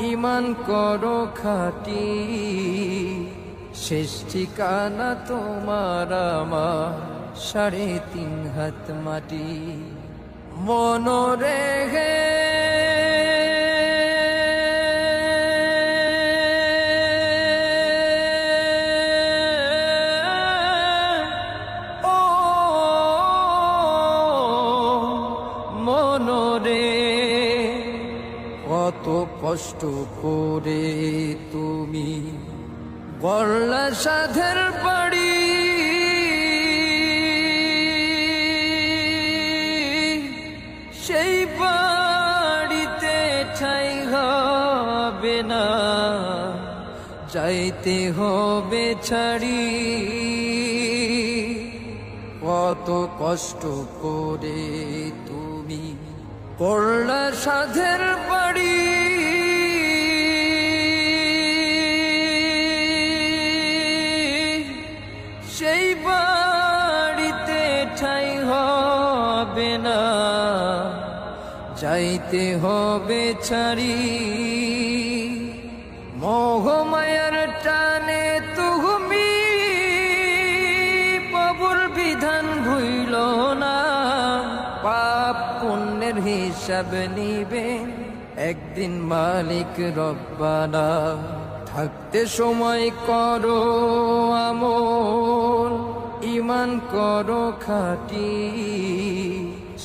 ইমান করো খাটি। শেষ ঠিকানা তোমার আমার সাড়ে তিন হাত মাটি। মনরে কত কষ্ট করে তুমি গড়লা সাধের বাড়ি। সেই বাড়িতে ঠাই হবে না, যাইতে হবে ছাড়ি। কত কষ্ট করে তুমি করলা সাধের বাড়ি। সেই বাড়িতে ঠাই হবে না যাইতে হবে ছাড়ি। মোহমায়ার টানে পুণ্যের হিসাব নিবে। একদিন মালিক রব্বানা, থাকতে সময় করো আমল ইমান করো খাটি।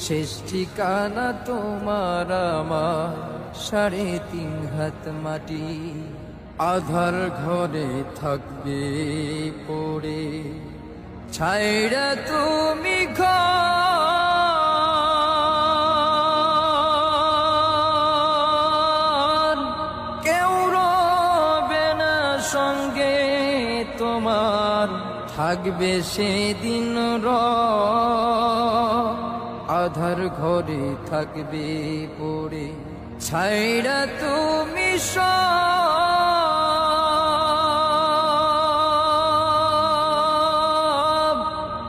শেষ ঠিকানা তোমার আমার, সাড়ে তিন হাত মাটি। আধার ঘরে থাকবে পড়ে ছাইরা তুমি ঘর থাকবে সেদিন র। আধার ঘরে থাকবে পড়ে। ছাইরা তুমি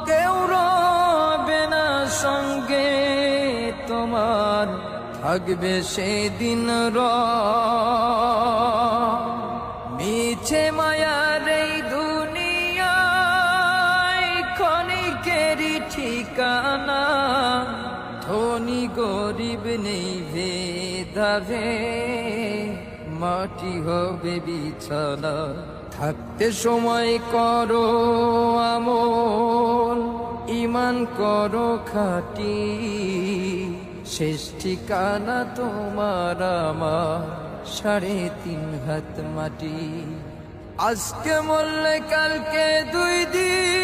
কেউ রবে না সঙ্গে তোমার। থাকবে সেদিন র। মিছে মায়ার ধনী গরিব নেই ভেদাভে, মাটি হবে বিছানা। থাকতে সময় করো আমল ইমান করো খাটি। শেষ ঠিকানা তোমার আমার, সাড়ে তিন হাত মাটি। আজকে মরলে কালকে দুই দিন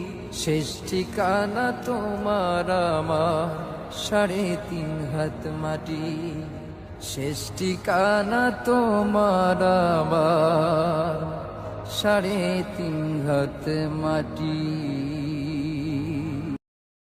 শেষ ঠিকানা তোমার সাড়ে তিন হাত মাটি। শেষ ঠিকানা তোমার সাড়ে তিন হাত মাটি।